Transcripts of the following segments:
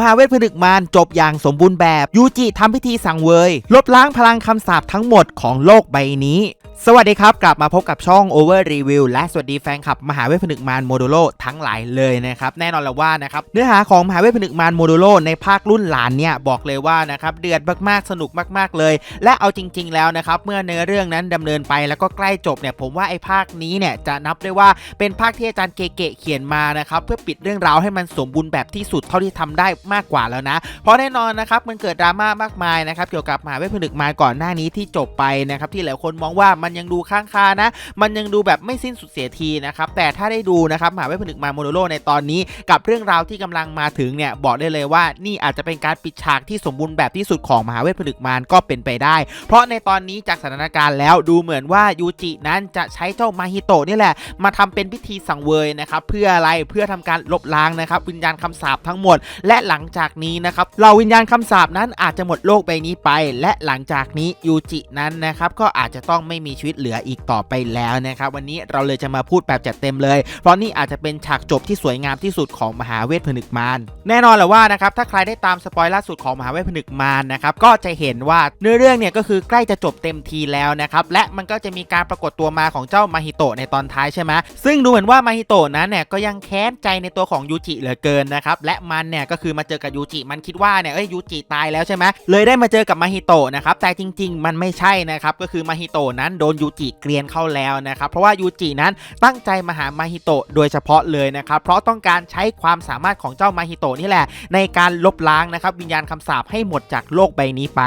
มหาเวทผนึกมารจบอย่างสมบูรณ์แบบยูจิทำพิธีสั่งเวย ลบล้างพลังคำสาปทั้งหมดของโลกใบนี้ สวัสดีครับ กลับมาพบกับช่อง Over Review และสวัสดีแฟนคลับ มหาเวทผนึกมารโมดูโลทั้งหลายเลยนะครับ แน่นอนแล้วว่านะครับ เนื้อหาของมหาเวทผนึกมารโมดูโลในภาครุ่นหลานเนี่ย บอกเลยว่านะครับ เดือดมากๆ สนุกมากๆเลย และเอาจริง ๆ แล้วนะครับ เมื่อเนื้อเรื่องนั้นดำเนินไปแล้วก็ใกล้จบเนี่ย ผมว่าไอ้ภาคนี้เนี่ยจะนับได้ว่าเป็นภาคที่อาจารย์เกเกเขียนมานะครับเพื่อปิดเรื่องราวให้มันสมบูรณ์แบบที่สุดเท่าที่ทำได้มากกว่าแล้วนะ เพราะแน่นอนนะครับมันเกิดดราม่ามากมายนะครับเกี่ยวกับมหาเวทผนึกมารก่อนหน้านี้ที่จบไปนะครับที่หลายคนมองว่ามันยังดูค้างคานะ มันยังดูแบบไม่สิ้นสุดเสียทีนะครับ แต่ถ้าได้ดูนะครับมหาเวทผนึกมารโมโนโลในตอนนี้กับเรื่องราวที่กำลังมาถึงเนี่ยบอกได้เลยว่านี่อาจจะเป็นการปิดฉากที่สมบูรณ์แบบที่สุดของมหาเวทผนึกมารก็เป็นไปได้ เพราะในตอนนี้จากสถานการณ์แล้วดูเหมือนว่ายูจินั้นจะใช้เจ้ามาฮิโตะนี่แหละ มาทำเป็นพิธีสังเวยนะครับเพื่ออะไรเพื่อทำการลบล้างนะครับวิญญาณคำสาปทั้งหมด และหลังจากนี้นะครับเหล่าวิญญาณคำสาปนั้นอาจจะหมดโลกใบนี้ไป และหลังจากนี้ยูจินั้นนะครับก็อาจจะต้องไม่มีชีวิตเหลืออีกต่อไปแล้วนะครับวันนี้เราเลยจะมาพูดแบบจัดเต็มเลย เพราะนี่อาจจะเป็นฉากจบที่สวยงามที่สุดของมหาเวทผนึกมารแน่นอนแหละว่านะครับถ้าใครได้ตามสปอยล่าสุดของมหาเวทผนึกมารนะครับก็จะเห็นว่าเนื้อเรื่องเนี่ยก็คือใกล้จะจบเต็มทีแล้วนะครับและมันก็จะมีการปรากฏตัวมาของเจ้ามาฮิโตะในตอนท้ายใช่ไหมซึ่งดูเหมือนว่ามาฮิโตะนั้นเนี่ยก็ยังแค้นใจในตัวของยูจิเหลือเกินนะครับและมันเนี่ยก็คือมาเจอกับยูจิมันคิดว่าเนี่ยเอ้ยยูจิตายแล้วใช่ไหมเลยได้มาเจอกับมาฮิโตะนะครับแต่จริง ๆ มันไม่ใช่นะครับก็คือมาฮิโตะนั้นโดนยูจิเกลียนเข้าแล้วนะครับเพราะว่ายูจินั้นตั้งใจมาหามาฮิโตะโดยเฉพาะเลยนะครับเพราะต้องการใช้ความสามารถของเจ้ามาฮิโตะนี่แหละ ในการลบล้างนะครับวิญญาณคำสาปให้หมดจากโลกใบนี้ไป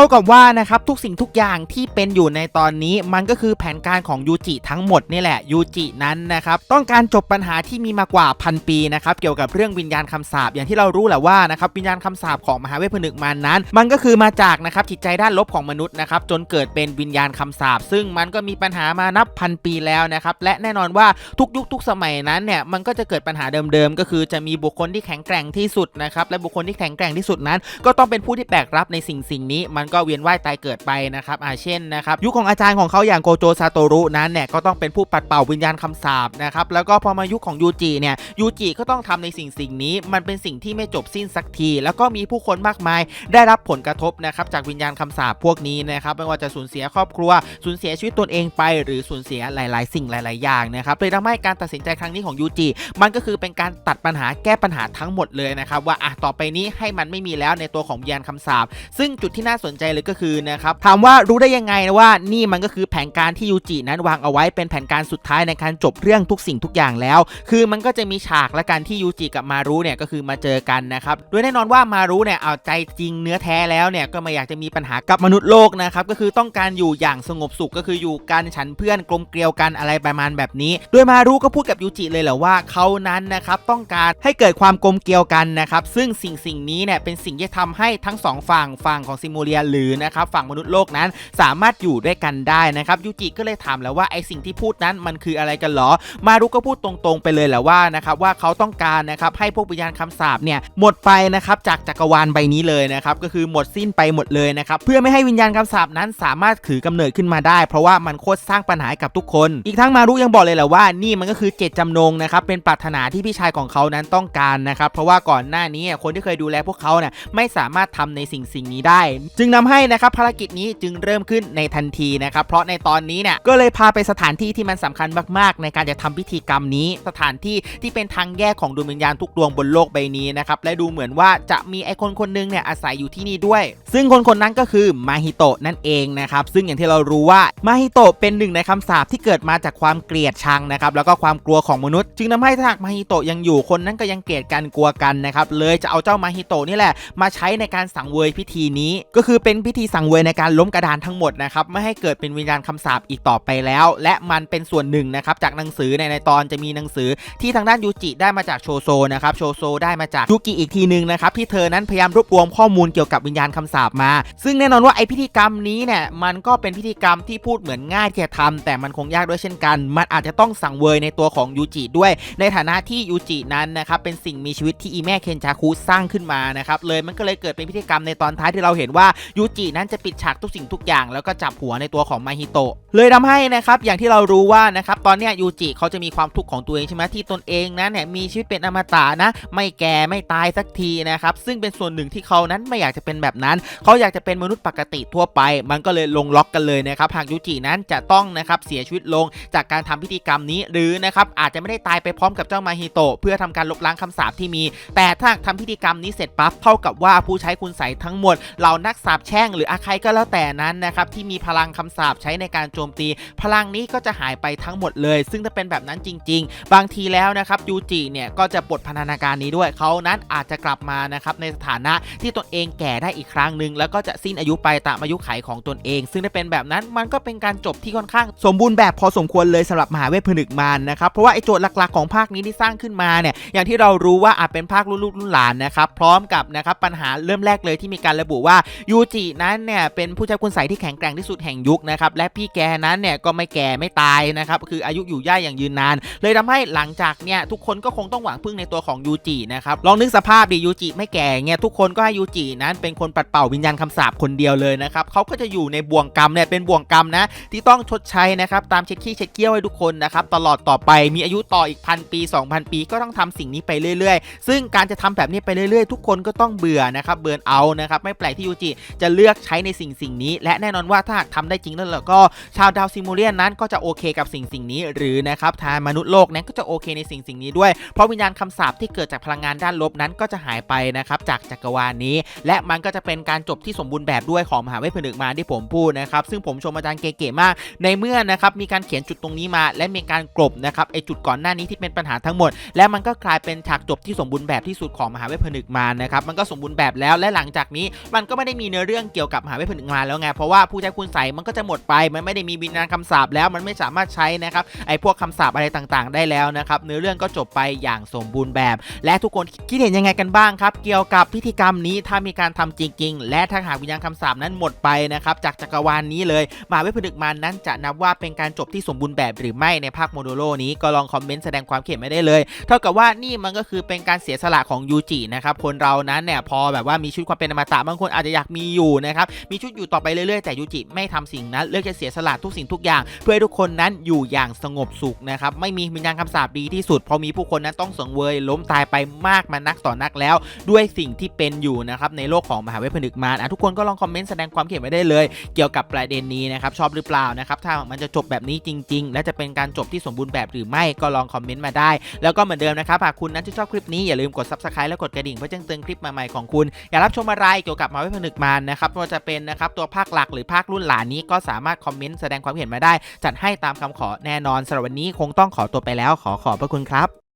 ท่ากับว่านะครับทุกสิ่งทุกอย่างที่เป็นอยู่ในตอนนี้มันก็คือแผนการของยูจิทั้งหมดนี่แหละยูจินั้นนะครับต้องการจบปัญหาที่มีมากว่าพันปีนะครับเกี่ยวกับเรื่องวิญญาณคำสาปอย่างที่เรารู้แหละว่านะครับวิญญาณคำสาปของมหาเวทผนึกมารนั้น มันก็คือมาจากนะครับจิตใจด้านลบของมนุษย์นะครับจนเกิดเป็นวิญญาณคำสาปซึ่งมันก็มีปัญหามานับพันปีแล้วนะครับและแน่นอนว่าทุกยุคทุกสมัยนั้นเนี่ยมันก็จะเกิดปัญหาเดิมๆก็คือจะมีบุคคลที่แข็งแกร่งที่สุดนะครับและบุคคลที่แข็งแกร่งที่สุดนั้น ก็ต้องเป็นผู้ที่แบกรับในสิ่งสิ่งนี้มันก็เวียนว่ายตายเกิดไปนะครับอาเช่นนะครับยุคของอาจารย์ของเขาอย่างโกโจซาโตรุนั้นเนี่ยก็ต้องเป็นผู้ปัดเป่าวิญญาณคำสาปนะครับแล้วก็พอมายุคของยูจิเนี่ยยูจิก็ต้องทำในสิ่งสิ่งนี้ มันเป็นสิ่งที่ไม่จบสิ้นสักที แล้วก็มีผู้คนมากมาย ได้รับผลกระทบนะครับจากวิญญาณคำสาปพวกนี้นะครับไม่ว่าจะสูญเสียครอบครัวสูญเสียชีวิตตนเองไป หรือสูญเสียหลาย ๆ สิ่งหลาย ๆ อย่างนะครับเลยทำให้การตัดสินใจครั้งนี้ของยูจิมันก็คือเป็นการตัดปัญหาแก้ปัญหาทั้งหมดเลยนะครับว่าอะต่อไปนี้ให้มันไม่มีแล้วในตัวของวิญญาณคำสาปซึ่งจุดที่น่าสนนใจเลยก็คือนะครับถามว่ารู้ได้ยังไงนะว่านี่มันก็คือแผนการที่ยูจินั้นวางเอาไว้เป็นแผนการสุดท้ายในการจบเรื่องทุกสิ่งทุกอย่างแล้ว คือมันก็จะมีฉากและการที่ยูจิกับมารุเนี่ยก็คือมาเจอกันนะครับโดยแน่นอนว่ามารุเนี่ยเอาใจจริงเนื้อแท้แล้วเนี่ยก็ไม่อยากจะมีปัญหากับมนุษย์โลกนะครับก็คือต้องการอยู่อย่างสงบสุขก็คืออยู่กันฉันเพื่อนกลมเกลียวกันอะไรประมาณแบบนี้ โดยมารุก็พูดกับยูจิเลยแหละว่าเขานั้นนะครับต้องการให้เกิดความกลมเกลียวกันนะครับซึ่งสิ่งสิ่งนี้เนี่ยเป็นสิ่งที่ทำให้ทั้งสองฝั่งฝั่งของซิมูเลียหรือนะครับฝั่งมนุษย์โลกนั้นสามารถอยู่ด้วยกันได้นะครับยูจิก็เลยถามแล้วว่าไอสิ่งที่พูดนั้นมันคืออะไรกันหรอ มารุก็พูดตรงๆไปเลยแหละว่านะครับว่าเขาต้องการนะครับให้พวกวิญญาณคำสาปเนี่ยหมดไปนะครับจากจักรวาลใบนี้เลยนะครับก็คือหมดสิ้นไปหมดเลยนะครับเพื่อไม่ให้วิญญาณคำสาปนั้นสามารถถือกำเนิดขึ้นมาได้ เพราะว่ามันโคตรสร้างปัญหากับทุกคน อีกทั้งมารุยังบอกเลยแหละว่านี่มันก็คือเจตจำนงนะครับเป็นปรารถนาที่พี่ชายของเขานั้นต้องการนะครับเพราะว่าก่อนหน้านี้คนที่เคยดูแลพวกเขาเนี่ยไม่สามารถทำในสิ่งสิ่งนี้ได้ จึงนำให้นะครับภารกิจนี้จึงเริ่มขึ้นในทันทีนะครับเพราะในตอนนี้เนี่ยก็เลยพาไปสถานที่ที่มันสำคัญมากๆ ในการจะทำพิธีกรรมนี้ สถานที่ที่เป็นทางแยกของดวงวิญญาณทุกดวงบนโลกใบนี้นะครับและดูเหมือนว่าจะมีไอคนคนหนึงเนี่ยอาศัยอยู่ที่นี่ด้วย ซึ่งคนคนนั้นก็คือมาฮิโตะนั่นเองนะครับซึ่งอย่างที่เรารู้ว่ามาฮิโตะเป็นหนึ่งในคำสาปที่เกิดมาจากความเกลียดชังนะครับแล้วก็ความกลัวของมนุษย์ จึงทำให้ถ้าหากมาฮิโตะยังอยู่คนนั้นก็ยังเกลียดกันกลัวกันนะครับเลยจะเอาเจ้ามาฮิโตะนี่แหละมาใช้ในการสังเวยพิธีนี้ก็คือเป็นพิธีสังเวยในการล้มกระดานทั้งหมดนะครับไม่ให้เกิดเป็นวิญญาณคำสาปอีกต่อไปแล้ว และมันเป็นส่วนหนึ่งนะครับจากหนังสือในในตอนจะมีหนังสือที่ทางด้านยูจิได้มาจากโชโซนะครับโชโซได้มาจากยูกิอีกทีหนึงนะครับที่เธอนั้นพยายามรวบรวมข้อมูลเกี่ยวกับวิญญาณคำสาปมา ซึ่งแน่นอนว่าไอพิธีกรรมนี้เนี่ยมันก็เป็นพิธีกรรมที่พูดเหมือนง่ายที่จะทำแต่มันคงยากด้วยเช่นกัน มันอาจจะต้องสั่งเวยในตัวของยูจิด้วย ในฐานะที่ยูจินั้นนะครับเป็นสิ่งมีชีวิตที่อีแม่เคนจาคุสร้างขึ้นมานะครับเลยมันก็เลยเกิดเป็นพิธีกรรมในตอนท้ายที่เราเห็นว่ายูจินั้นจะปิดฉากทุกสิ่งทุกอย่าง แล้วก็จับหัวในตัวของมาฮิโตะเลยทำให้นะครับอย่างที่เรารู้ว่านะครับตอนเนี้ยยูจิเขาจะมีความทุกข์ของตัวเองใช่ไหมที่ตนเองนั้นเนี่ยมีชีวิตเป็นอมตะนะ ไม่แก่ไม่ตายสักทีนะครับซึ่งเป็นส่วนหนึ่งที่เขานั้นไม่อยากจะเป็นแบบนั้น เขาอยากจะเป็นมนุษย์ปกติทั่วไป มันก็เลยลงล็อกกันเลยนะครับหากยูจินั้นจะต้องนะครับเสียชีวิตลงจากการทำพิธีกรรมนี้หรือนะครับอาจจะไม่ได้ตายไปพร้อมกับเจ้ามาฮิโตะเพื่อทำการลบล้างคำสาปที่มี แต่ถ้าทำพิธีกรรมนี้เสร็จปั๊บเท่ากับว่าผู้ใช้คุณใสทั้งหมดเหล่านักสาปแช่งหรืออาใครก็แล้วแต่นั้นนะครับที่มีพลังคำสาปใช้ในการโจมตี พลังนี้ก็จะหายไปทั้งหมดเลย ซึ่งถ้าเป็นแบบนั้นจริง ๆ บางทีแล้วนะครับยูจิเนี่ยก็จะปลดพันธนาการนี้ด้วยเขานั้นอาจจะกลับมานะครับในสถานะที่ตนเองแก่ได้อีกครั้งหนึ่งแล้วก็จะสิ้นอายุไปตามอายุไขของตนเอง ซึ่งถ้าเป็นแบบนั้นมันก็เป็นการจบที่ค่อนข้าง สมบูรณ์แบบพอสมควรเลยสำหรับมหาเวทผนึกมารนะครับเพราะว่าไอ้โจทย์หลักๆของภาคนี้ที่สร้างขึ้นมาเนี่ยอย่างที่เรารู้ว่าอาจเป็นภาครุ่นลูกรุ่นหลานนะครับพร้อมกับนะครับปัญหาเริ่มแรกเลยที่มีการระบุว่ายูจินั้นเนี่ยเป็นผู้ใช้คุณใสยที่แข็งแกร่งที่สุดแห่งยุคนะครับและพี่แกนั้นเนี่ยก็ไม่แก่ไม่ตายนะครับคืออายุอยู่ย่าอย่างยืนนาน เลยทำให้หลังจากเนี่ยทุกคนก็คงต้องหวังพึ่งในตัวของยูจินะครับลองนึกสภาพดิยูจิไม่แก่เงี้ยทุกคนก็ให้ยูจินั้นเป็นคนปัดเป่าวิญญาณคำสาปคนเดียวเลยนะครับเขาก็จะอยู่ในบ่วงกรรมเนี่ยเป็นบ่วงกรรมนะที่ต้องชดใช้นะครับตามเช็ดขี้เช็ดเกี้ยวให้ทุกคนนะครับตลอดต่อไปมีอายุต่ออีกพันปี 2,000 ปีก็ต้องทำสิ่งนี้ไปเรื่อย ๆ ซึ่งการจะทำแบบนี้ไปเรื่อยๆ ทุกคนก็ต้องเบื่อนะครับเบื่อเอานะครับไม่แปลกที่ยูจิจะเลือกใช้ในสิ่งสิ่งนี้ และแน่นอนว่าถ้าหากทำได้จริงแล้วก็ชาวดาวซิมูเลียนนั้นก็จะโอเคกับสิ่งสิ่งนี้ หรือนะครับทางมนุษย์โลกนั้นก็จะโอเคในสิ่งสิ่งนี้ด้วย เพราะวิญญาณคำสาปที่เกิดจากพลังงานด้านลบนั้นก็จะหายไปนะครับจากจักรวาลนี้ และมันก็จะเป็นการจบที่สมบูรณ์แบบด้วยของมหาเวทผนึกมาที่ผมพูดนะครับซึ่งผมชมอาจารย์เก๋ๆมาก ในเมื่อนะครับมีการเขียนจุดตรงนี้มา และมีการกลบนะครับไอจุดก่อนหน้านี้ที่เป็นปัญหาทั้งหมด และมันก็กลายเป็นฉากจบที่สมบูรณ์แบบที่สุดของมหาเวทผนึกมานะครับมันก็สมบูรณ์แบบแล้วและหลังจากนี้มันก็ไม่ได้มีเนื้อเรื่องเกี่ยวกับมหาเวทผนึกมารแล้วไงเพราะว่าผู้ใช้คุณใสมันก็จะหมดไป มันไม่ได้มีวิญญาณคำสาปแล้วมันไม่สามารถใช้นะครับไอพวกคำสาปอะไรต่างๆ ได้แล้วนะครับเนื้อเรื่องก็จบไปอย่างสมบูรณ์แบบ และทุกคนคิดเห็นยังไงกันบ้างครับ เกี่ยวกับพิธีกรรมนี้ถ้ามีการทำจริง ๆ และถ้าหากวิญญาณคำสาปนั้นหมดไปนะครับจากจักรวาลนี้เลยมหาเวทผนึกมารนั้นจะนับว่าเป็นการจบที่สมบูรณ์แบบหรือไม่ในภาคโมโดโลนี้ก็ลองคอมเมนต์แสดงความเห็นไม่ได้เลย เท่ากับว่านี่มันก็คือเป็นการเสียสละของยูจินะครับคนเรานั้นเนี่ยพอแบบว่ามีชุดความเป็นอมตะบางคนอาจจะอยากมีอยู่นะครับมีชุดอยู่ต่อไปเรื่อยๆแต่ยูจิไม่ทำสิ่งนั้นเลือกจะเสียสละทุกสิ่งทุกอย่าง เพื่อให้ทุกคนนั้นอยู่อย่างสงบสุขนะครับไม่มีวิญญาณคำสาปดีที่สุดเพราะมีผู้คนนั้นต้องสังเวยล้มตายไปมากมานักต่อนักแล้ว ด้วยสิ่งที่เป็นอยู่นะครับในโลกของมหาเวทผนึกมารทุกคนก็ลองคอมเมนต์แสดงความเห็นไว้ได้เลย เกี่ยวกับประเด็นนี้นะครับชอบหรือเปล่านะครับถ้ามันจะจบแบบนี้จริง ๆ และจะเป็นการจบที่สมบูรณ์แบบหรือไม่ก็ลองคอมเมนต์มาได้ แล้วก็เหมือนเดิมนะครับหากคุณนั้นที่นชอบคลิปนี้อย่าลืมกด subscribe และกดกระดิ่งเพื่อแจ้งเตือนคลิปใหม่ๆของคุณ อยารับชมอะไรเกี่ยวกับมาเวทผนึกมารนะครับไม่ว่าจะเป็นนะครับตัวภาคหลักหรือภาครุ่นหลานนี้ก็สามารถคอมเมนต์แสดงความเห็นมาได้ จัดให้ตามคำขอแน่นอนสำหรับวันนี้คงต้องขอตัวไปแล้วขอขอบพระคุณครับ